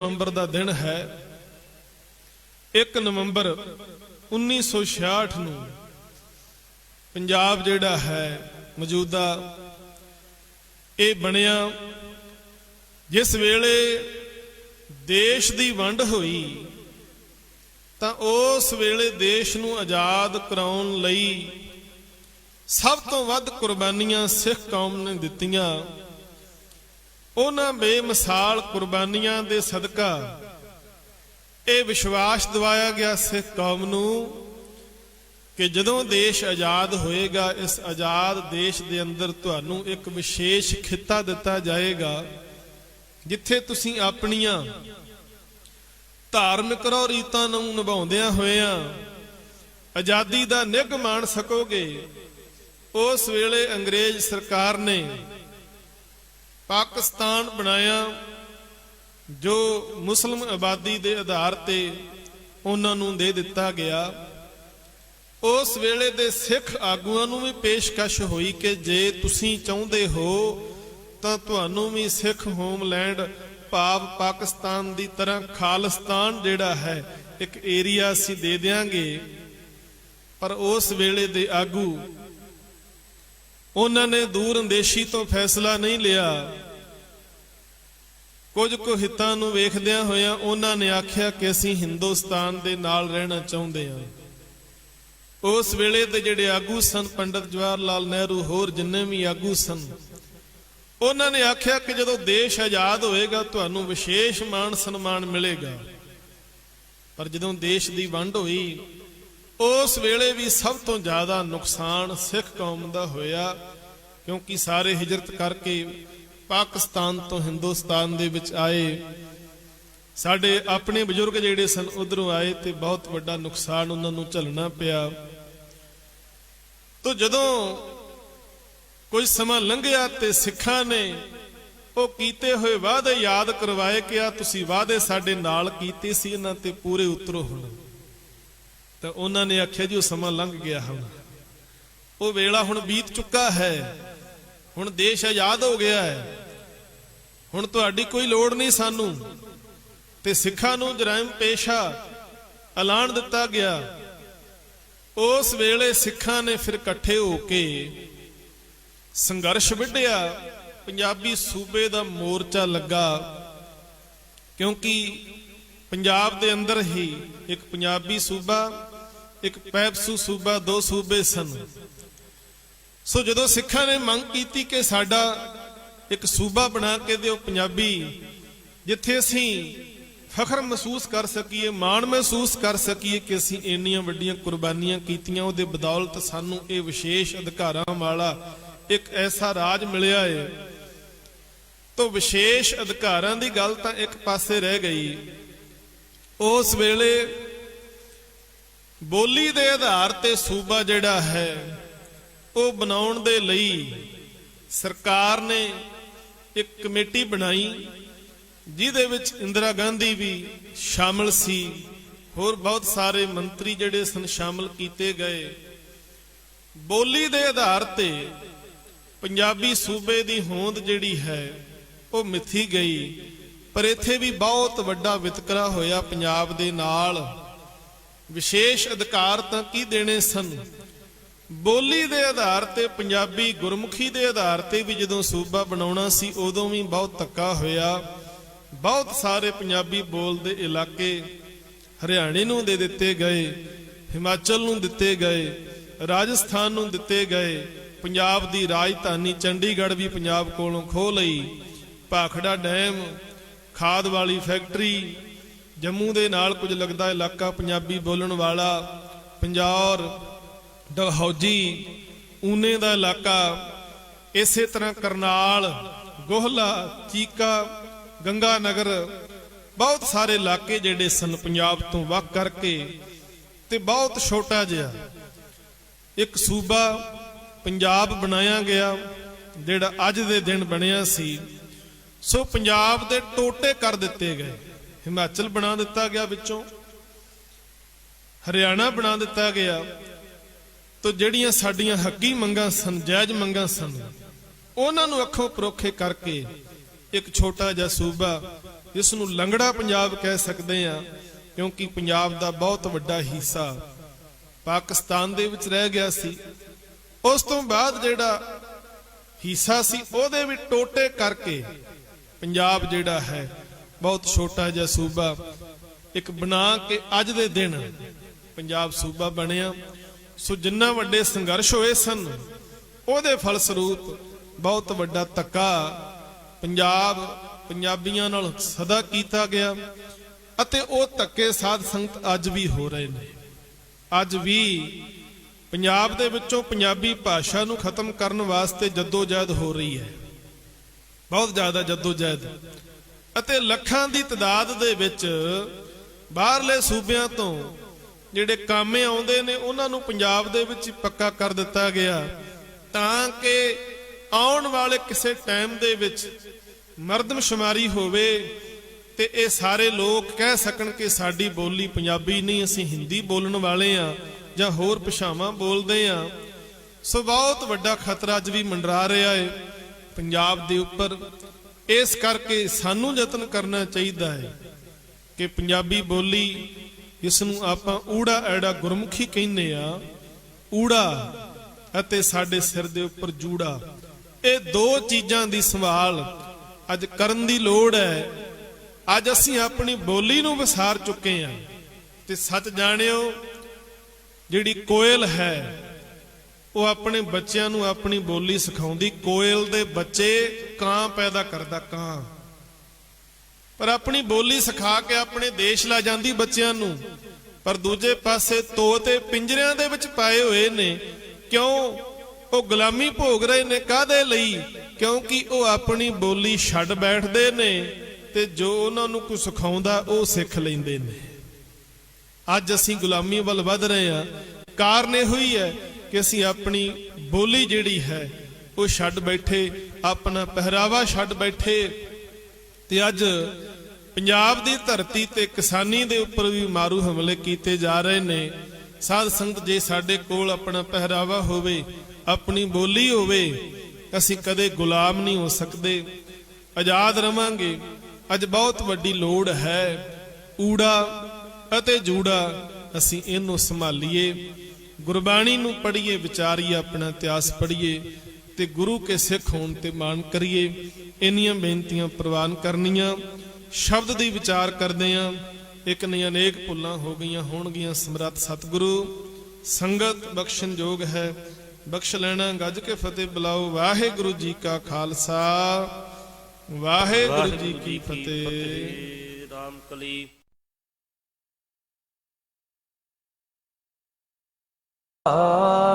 ਨਵੰਬਰ ਦਾ ਦਿਨ ਹੈ। 1 ਨਵੰਬਰ 1966 ਨੂੰ ਪੰਜਾਬ ਜਿਹੜਾ ਹੈ, ਮੌਜੂਦਾ, ਇਹ ਬਣਿਆ। ਜਿਸ ਵੇਲੇ ਦੇਸ਼ ਦੀ ਵੰਡ ਹੋਈ, ਤਾਂ ਉਸ ਵੇਲੇ ਦੇਸ਼ ਨੂੰ ਆਜ਼ਾਦ ਕਰਾਉਣ ਲਈ ਸਭ ਤੋਂ ਵੱਧ ਕੁਰਬਾਨੀਆਂ ਸਿੱਖ ਕੌਮ ਨੇ ਦਿੱਤੀਆਂ। ਉਹਨਾਂ ਬੇਮਿਸਾਲ ਕੁਰਬਾਨੀਆਂ ਦੇ ਸਦਕਾ ਇਹ ਵਿਸ਼ਵਾਸ ਦਿਵਾਇਆ ਗਿਆ ਸਿੱਖ ਕੌਮ ਨੂੰ ਕਿ ਜਦੋਂ ਦੇਸ਼ ਆਜ਼ਾਦ ਹੋਏਗਾ, ਇਸ ਆਜ਼ਾਦ ਦੇਸ਼ ਦੇ ਅੰਦਰ ਤੁਹਾਨੂੰ ਇੱਕ ਵਿਸ਼ੇਸ਼ ਖਿੱਤਾ ਦਿੱਤਾ ਜਾਏਗਾ, ਜਿੱਥੇ ਤੁਸੀਂ ਆਪਣੀਆਂ ਧਾਰਮਿਕ ਰੋ ਰੀਤਾਂ ਨੂੰ ਨਿਭਾਉਂਦਿਆਂ ਹੋਇਆਂ ਆਜ਼ਾਦੀ ਦਾ ਨਿੱਘ ਮਾਣ ਸਕੋਗੇ, ਉਸ ਵੇਲੇ ਅੰਗਰੇਜ਼ ਸਰਕਾਰ ਨੇ ਪਾਕਿਸਤਾਨ ਬਣਾਇਆ ਜੋ ਮੁਸਲਮ ਆਬਾਦੀ ਦੇ ਆਧਾਰ ਤੇ ਉਹਨਾਂ ਨੂੰ ਦੇ ਦਿੱਤਾ ਗਿਆ, ਉਸ ਵੇਲੇ ਦੇ ਸਿੱਖ ਆਗੂਆਂ ਨੂੰ ਵੀ ਪੇਸ਼ਕਸ਼ ਹੋਈ ਕਿ ਜੇ ਤੁਸੀਂ ਚਾਹੁੰਦੇ ਹੋ ਤਾਂ ਤੁਹਾਨੂੰ ਵੀ ਸਿੱਖ ਹੋਮਲੈਂਡ ਭਾਵ ਪਾਕਿਸਤਾਨ ਦੀ ਤਰ੍ਹਾਂ ਖਾਲਿਸਤਾਨ ਜਿਹੜਾ ਹੈ ਇੱਕ ਏਰੀਆ ਅਸੀਂ ਦੇ ਦਿਆਂਗੇ। ਪਰ ਉਸ ਵੇਲੇ ਦੇ ਆਗੂ ਉਹਨਾਂ ਨੇ ਦੂਰ ਅੰਦੇਸ਼ੀ ਤੋਂ ਫੈਸਲਾ ਨਹੀਂ ਲਿਆ। ਕੁਝ ਕੁ ਹਿੱਤਾਂ ਨੂੰ ਵੇਖਦਿਆਂ ਹੋਇਆਂ ਉਹਨਾਂ ਨੇ ਆਖਿਆ ਕਿ ਅਸੀਂ ਹਿੰਦੁਸਤਾਨ ਦੇ ਨਾਲ ਰਹਿਣਾ ਚਾਹੁੰਦੇ ਹਾਂ। ਉਸ ਵੇਲੇ ਦੇ ਜਿਹੜੇ ਆਗੂ ਸਨ, ਪੰਡਤ ਜਵਾਹਰ ਲਾਲ ਨਹਿਰੂ, ਹੋਰ ਜਿੰਨੇ ਵੀ ਆਗੂ ਸਨ, ਉਹਨਾਂ ਨੇ ਆਖਿਆ ਕਿ ਜਦੋਂ ਦੇਸ਼ ਆਜ਼ਾਦ ਹੋਏਗਾ, ਤੁਹਾਨੂੰ ਵਿਸ਼ੇਸ਼ ਮਾਣ ਸਨਮਾਨ ਮਿਲੇਗਾ। ਪਰ ਜਦੋਂ ਦੇਸ਼ ਦੀ ਵੰਡ ਹੋਈ ਉਸ ਵੇਲੇ ਵੀ ਸਭ ਤੋਂ ਜ਼ਿਆਦਾ ਨੁਕਸਾਨ ਸਿੱਖ ਕੌਮ ਦਾ ਹੋਇਆ, ਕਿਉਂਕਿ ਸਾਰੇ ਹਿਜਰਤ ਕਰਕੇ ਪਾਕਿਸਤਾਨ ਤੋਂ ਹਿੰਦੁਸਤਾਨ ਦੇ ਵਿੱਚ ਆਏ। ਸਾਡੇ ਆਪਣੇ ਬਜ਼ੁਰਗ ਜਿਹੜੇ ਸਨ, ਉਧਰੋਂ ਆਏ ਤੇ ਬਹੁਤ ਵੱਡਾ ਨੁਕਸਾਨ ਉਹਨਾਂ ਨੂੰ ਝੱਲਣਾ ਪਿਆ। ਤੋਂ ਜਦੋਂ ਕੁਝ ਸਮਾਂ ਲੰਘਿਆ ਤੇ ਸਿੱਖਾਂ ਨੇ ਉਹ ਕੀਤੇ ਹੋਏ ਵਾਅਦੇ ਯਾਦ ਕਰਵਾਏ ਕਿ ਆ ਤੁਸੀਂ ਵਾਅਦੇ ਸਾਡੇ ਨਾਲ ਕੀਤੇ ਸੀ, ਇਹਨਾਂ ਤੇ ਪੂਰੇ ਉਤਰੋ ਹੁਣ। ਤਾਂ ਉਹਨਾਂ ਨੇ ਆਖਿਆ ਜੀ, ਉਹ ਸਮਾਂ ਲੰਘ ਗਿਆ ਹੁਣ। ਉਹ ਵੇਲਾ ਹੁਣ ਬੀਤ ਚੁੱਕਾ ਹੈ। ਹੁਣ ਦੇਸ਼ ਆਜ਼ਾਦ ਹੋ ਗਿਆ ਹੈ। ਹੁਣ ਤੁਹਾਡੀ ਕੋਈ ਲੋੜ ਨਹੀਂ ਸਾਨੂੰ। ਤੇ ਸਿੱਖਾਂ ਨੂੰ ਜਰਾਇਮ ਪੇਸ਼ਾ ਐਲਾਨ ਦਿੱਤਾ ਗਿਆ। ਉਸ ਵੇਲੇ ਸਿੱਖਾਂ ਨੇ ਫਿਰ ਇਕੱਠੇ ਹੋ ਕੇ ਸੰਘਰਸ਼ ਵਿੱਢਿਆ। ਪੰਜਾਬੀ ਸੂਬੇ ਦਾ ਮੋਰਚਾ ਲੱਗਾ। ਕਿਉਂਕਿ ਪੰਜਾਬ ਦੇ ਅੰਦਰ ਹੀ ਇੱਕ ਪੰਜਾਬੀ ਸੂਬਾ ਇੱਕ ਪੈਪਸੂ ਸੂਬਾ, ਦੋ ਸੂਬੇ ਸਨ। ਸੋ ਜਦੋਂ ਸਿੱਖਾਂ ਨੇ ਮੰਗ ਕੀਤੀ ਕਿ ਸਾਡਾ ਇੱਕ ਸੂਬਾ ਬਣਾ ਕੇ ਦਿਓ ਪੰਜਾਬੀ, ਜਿੱਥੇ ਅਸੀਂ ਫਖਰ ਮਹਿਸੂਸ ਕਰ ਸਕੀਏ, ਮਾਣ ਮਹਿਸੂਸ ਕਰ ਸਕੀਏ ਕਿ ਅਸੀਂ ਇੰਨੀਆਂ ਵੱਡੀਆਂ ਕੁਰਬਾਨੀਆਂ ਕੀਤੀਆਂ, ਉਹਦੇ ਬਦੌਲਤ ਸਾਨੂੰ ਇਹ ਵਿਸ਼ੇਸ਼ ਅਧਿਕਾਰਾਂ ਵਾਲਾ ਇੱਕ ਐਸਾ ਰਾਜ ਮਿਲਿਆ ਏ। ਤੋਂ ਵਿਸ਼ੇਸ਼ ਅਧਿਕਾਰਾਂ ਦੀ ਗੱਲ ਤਾਂ ਇੱਕ ਪਾਸੇ ਰਹਿ ਗਈ। ਉਸ ਵੇਲੇ ਬੋਲੀ ਦੇ ਆਧਾਰ ਤੇ ਸੂਬਾ ਜਿਹੜਾ ਹੈ, ਉਹ ਬਣਾਉਣ ਦੇ ਲਈ ਸਰਕਾਰ ਨੇ ਇੱਕ ਕਮੇਟੀ ਬਣਾਈ, ਜਿਹਦੇ ਵਿੱਚ ਇੰਦਰਾ ਗਾਂਧੀ ਵੀ ਸ਼ਾਮਲ ਸੀ। ਹੋਰ ਬਹੁਤ ਸਾਰੇ ਮੰਤਰੀ ਜਿਹੜੇ ਸਨ, ਸ਼ਾਮਲ ਕੀਤੇ ਗਏ। ਬੋਲੀ ਦੇ ਆਧਾਰ ਤੇ ਪੰਜਾਬੀ ਸੂਬੇ ਦੀ ਹੋਂਦ ਜਿਹੜੀ ਹੈ, ਉਹ ਮਿੱਥੀ ਗਈ। ਪਰ ਇੱਥੇ ਵੀ ਬਹੁਤ ਵੱਡਾ ਵਿਤਕਰਾ ਹੋਇਆ ਪੰਜਾਬ ਦੇ ਨਾਲ। ਵਿਸ਼ੇਸ਼ ਅਧਿਕਾਰ ਤਾਂ ਕੀ ਦੇਣੇ ਸਨ? ਬੋਲੀ ਦੇ ਆਧਾਰ ਤੇ, ਪੰਜਾਬੀ ਗੁਰਮੁਖੀ ਦੇ ਆਧਾਰ ਤੇ ਵੀ ਜਦੋਂ ਸੂਬਾ ਬਣਾਉਣਾ ਸੀ, ਉਦੋਂ ਵੀ ਬਹੁਤ ਧੱਕਾ ਹੋਇਆ। ਬਹੁਤ ਸਾਰੇ ਪੰਜਾਬੀ ਬੋਲਦੇ ਇਲਾਕੇ ਹਰਿਆਣੇ ਨੂੰ ਦੇ ਦਿੱਤੇ ਗਏ, ਹਿਮਾਚਲ ਨੂੰ ਦਿੱਤੇ ਗਏ, ਰਾਜਸਥਾਨ ਨੂੰ ਦਿੱਤੇ ਗਏ। ਪੰਜਾਬ ਦੀ ਰਾਜਧਾਨੀ ਚੰਡੀਗੜ੍ਹ ਵੀ ਪੰਜਾਬ ਕੋਲੋਂ ਖੋਹ ਲਈ। ਭਾਖੜਾ ਡੈਮ, ਖਾਦ ਵਾਲੀ ਫੈਕਟਰੀ ਜੰਮੂ ਦੇ ਨਾਲ ਕੁਝ ਲੱਗਦਾ ਇਲਾਕਾ ਪੰਜਾਬੀ ਬੋਲਣ ਵਾਲਾ ਪੰਜੌਰ, ਡਲਹੌਜੀ, ਊਨੇ ਦਾ ਇਲਾਕਾ। ਇਸੇ ਤਰ੍ਹਾਂ ਕਰਨਾਲ, ਗੋਹਲਾ, ਚੀਕਾ ਗੰਗਾ ਨਗਰ ਬਹੁਤ ਸਾਰੇ ਇਲਾਕੇ ਜਿਹੜੇ ਸਨ ਪੰਜਾਬ ਤੋਂ ਵੱਖ ਕਰਕੇ ਤੇ ਬਹੁਤ ਛੋਟਾ ਜਿਹਾ। ਇੱਕ ਸੂਬਾ ਪੰਜਾਬ ਬਣਾਇਆ ਗਿਆ, ਜਿਹੜਾ ਅੱਜ ਦੇ ਦਿਨ ਬਣਿਆ ਸੀ। ਸੋ ਪੰਜਾਬ ਦੇ ਟੋਟੇ ਕਰ ਦਿੱਤੇ ਗਏ। ਹਿਮਾਚਲ ਬਣਾ ਦਿੱਤਾ ਗਿਆ ਵਿੱਚੋਂ, ਹਰਿਆਣਾ ਬਣਾ ਦਿੱਤਾ ਗਿਆ, ਤੋ ਜਿਹੜੀਆਂ ਸਾਡੀਆਂ ਹੱਕੀ ਮੰਗਾਂ ਸਨ, ਜਾਇਜ਼ ਮੰਗਾਂ ਸਨ, ਉਹਨਾਂ ਨੂੰ ਅੱਖੋਂ ਪਰੋਖੇ ਕਰਕੇ ਇੱਕ ਛੋਟਾ ਜਿਹਾ ਸੂਬਾ ਇਸ ਨੂੰ ਲੰਗੜਾ ਪੰਜਾਬ ਕਹਿ ਸਕਦੇ ਆ ਕਿਉਂਕਿ ਪੰਜਾਬ ਦਾ ਬਹੁਤ ਵੱਡਾ ਹਿੱਸਾ ਪਾਕਿਸਤਾਨ ਦੇ ਵਿੱਚ ਰਹਿ ਗਿਆ ਸੀ। ਉਸ ਤੋਂ ਬਾਅਦ ਜਿਹੜਾ ਹਿੱਸਾ ਸੀ, ਉਹਦੇ ਵੀ ਟੋਟੇ ਕਰਕੇ ਪੰਜਾਬ ਜਿਹੜਾ ਹੈ ਬਹੁਤ ਛੋਟਾ ਜਿਹਾ ਸੂਬਾ। ਇੱਕ ਬਣਾ ਕੇ ਅੱਜ ਦੇ ਦਿਨ ਪੰਜਾਬ ਸੂਬਾ ਬਣਿਆ। ਸੋ ਜਿੰਨਾ ਵੱਡੇ ਸੰਘਰਸ਼ ਹੋਏ ਸਨ, ਉਹਦੇ ਫਲਸਰੂਪ ਬਹੁਤ ਵੱਡਾ ਧੱਕਾ ਪੰਜਾਬ ਪੰਜਾਬੀਆਂ ਨਾਲ ਸਦਾ ਕੀਤਾ ਗਿਆ ਅਤੇ ਉਹ ਧੱਕੇ ਸਾਧ ਸੰਗਤ ਅੱਜ ਵੀ ਹੋ ਰਹੇ ਨੇ। ਅੱਜ ਵੀ ਪੰਜਾਬ ਦੇ ਵਿੱਚੋਂ ਪੰਜਾਬੀ ਭਾਸ਼ਾ ਨੂੰ ਖਤਮ ਕਰਨ ਵਾਸਤੇ ਜਦੋਜਹਿਦ ਹੋ ਰਹੀ ਹੈ। ਬਹੁਤ ਜ਼ਿਆਦਾ ਜਦੋਜਹਿਦ। ਅਤੇ ਲੱਖਾਂ ਦੀ ਤਦਾਦ ਦੇ ਵਿੱਚ ਬਾਹਰਲੇ ਸੂਬਿਆਂ ਤੋਂ ਜਿਹੜੇ ਕਾਮੇ ਆਉਂਦੇ ਨੇ, ਉਹਨਾਂ ਨੂੰ ਪੰਜਾਬ ਦੇ ਵਿੱਚ ਹੀ ਪੱਕਾ ਕਰ ਦਿੱਤਾ ਗਿਆ। ਤਾਂ ਕਿ ਆਉਣ ਵਾਲੇ ਕਿਸੇ ਟਾਈਮ ਦੇ ਵਿੱਚ ਮਰਦਮਸ਼ੁਮਾਰੀ ਹੋਵੇ ਤੇ ਇਹ ਸਾਰੇ ਲੋਕ ਕਹਿ ਸਕਣ ਕਿ ਸਾਡੀ ਬੋਲੀ ਪੰਜਾਬੀ ਨਹੀਂ, ਅਸੀਂ ਹਿੰਦੀ ਬੋਲਣ ਵਾਲੇ ਆ ਜਾਂ ਹੋਰ ਭਾਸ਼ਾਵਾਂ ਬੋਲਦੇ ਆ। ਸੋ ਬਹੁਤ ਵੱਡਾ ਖਤਰਾ ਅੱਜ ਵੀ ਮੰਡਰਾ ਰਿਹਾ ਏ ਪੰਜਾਬ ਦੇ ਉੱਪਰ। ਇਸ ਕਰਕੇ ਸਾਨੂੰ ਯਤਨ ਕਰਨਾ ਚਾਹੀਦਾ ਹੈ ਕਿ ਪੰਜਾਬੀ ਬੋਲੀ ਇਸ ਨੂੰ ਆਪਾਂ ਊੜਾ ਐੜਾ ਗੁਰਮੁਖੀ ਕਹਿੰਦੇ ਆ, ਊੜਾ ਅਤੇ ਸਾਡੇ ਸਿਰ ਦੇ ਉੱਪਰ ਜੂੜਾ, ਇਹ ਦੋ ਚੀਜ਼ਾਂ ਦੀ ਸੰਭਾਲ ਅੱਜ ਕਰਨ ਦੀ ਲੋੜ ਹੈ। ਅੱਜ ਅਸੀਂ ਆਪਣੀ ਬੋਲੀ ਨੂੰ ਵਿਸਾਰ ਚੁੱਕੇ ਹਾਂ ਤੇ ਸੱਚ ਜਾਣਿਓ, ਜਿਹੜੀ ਕੋਇਲ ਹੈ ਉਹ ਆਪਣੇ ਬੱਚਿਆਂ ਨੂੰ ਆਪਣੀ ਬੋਲੀ ਸਿਖਾਉਂਦੀ, ਕੋਇਲ ਦੇ ਬੱਚੇ ਕਾਂ ਪੈਦਾ ਕਰਦਾ, ਕਾਂ। ਪਰ ਆਪਣੀ ਬੋਲੀ ਸਿਖਾ ਕੇ ਆਪਣੇ ਦੇਸ਼ ਲੈ ਜਾਂਦੀ ਬੱਚਿਆਂ ਨੂੰ। ਪਰ ਦੂਜੇ ਪਾਸੇ ਤੋਤੇ ਪਿੰਜਰਿਆਂ ਦੇ ਵਿੱਚ ਪਾਏ ਹੋਏ ਨੇ, ਕਿਉਂ? ਉਹ ਗੁਲਾਮੀ ਭੋਗ ਰਹੇ ਨੇ ਕਾਦੇ ਲਈ? ਕਿਉਂਕਿ ਉਹ ਆਪਣੀ ਬੋਲੀ ਛੱਡ ਬੈਠਦੇ ਨੇ ਤੇ ਜੋ ਉਹਨਾਂ ਨੂੰ ਕੋਈ ਸਿਖਾਉਂਦਾ, ਉਹ ਸਿੱਖ ਲੈਂਦੇ ਨੇ। ਅੱਜ ਅਸੀਂ ਗੁਲਾਮੀ ਵੱਲ ਵੱਧ ਰਹੇ ਹਾਂ। ਕਾਰਨ ਇਹੋ ਹੀ ਹੈ ਕਿ ਅਸੀਂ ਆਪਣੀ ਬੋਲੀ ਜਿਹੜੀ ਹੈ, ਉਹ ਛੱਡ ਬੈਠੇ, ਆਪਣਾ ਪਹਿਰਾਵਾ ਛੱਡ ਬੈਠੇ। ਤੇ ਅੱਜ ਪੰਜਾਬ ਦੀ ਧਰਤੀ ਤੇ ਕਿਸਾਨੀ ਦੇ ਉੱਪਰ ਵੀ ਮਾਰੂ ਹਮਲੇ ਕੀਤੇ ਜਾ ਰਹੇ ਨੇ। ਸਾਧ ਸੰਗਤ ਜੇ ਸਾਡੇ ਕੋਲ ਆਪਣਾ ਪਹਿਰਾਵਾ ਹੋਵੇ, ਆਪਣੀ ਬੋਲੀ ਹੋਵੇ, ਅਸੀਂ ਕਦੇ ਗੁਲਾਮ ਨਹੀਂ ਹੋ ਸਕਦੇ। ਆਜ਼ਾਦ ਰਵਾਂਗੇ। ਅੱਜ ਬਹੁਤ ਵੱਡੀ ਲੋੜ ਹੈ। ਊੜਾ ਅਤੇ ਜੂੜਾ ਅਸੀਂ ਇਹਨੂੰ ਸੰਭਾਲੀਏ। ਗੁਰਬਾਣੀ ਨੂੰ ਪੜ੍ਹੀਏ, ਵਿਚਾਰੀਏ, ਆਪਣਾ ਇਤਿਹਾਸ ਪੜ੍ਹੀਏ ਤੇ ਗੁਰੂ ਕੇ ਸਿੱਖ ਹੋਣ ਤੇ ਮਾਣ ਕਰੀਏ, ਇੰਨੀਆਂ ਬੇਨਤੀਆਂ ਪ੍ਰਵਾਨ ਕਰਨੀਆਂ। ਸ਼ਬਦ ਦੀ ਵਿਚਾਰ ਕਰਦੇ ਆਂ। ਇੱਕ ਨਹੀਂ ਅਨੇਕ ਭੁੱਲਾਂ ਹੋ ਗਈਆਂ, ਹੋਣਗੀਆਂ ਸਮਰੱਥ ਸਤਿਗੁਰੂ। ਸੰਗਤ ਬਖਸ਼ਣ ਯੋਗ ਹੈ। ਬਖਸ਼ ਲੈਣਾ, ਗੱਜ ਕੇ ਫਤਿਹ ਬੁਲਾਓ। ਵਾਹਿਗੁਰੂ ਜੀ ਕਾ ਖਾਲਸਾ। ਵਾਹਿਗੁਰੂ ਜੀ ਕੀ ਫਤਿਹ। ਰਾਮ ਕਲੀ। are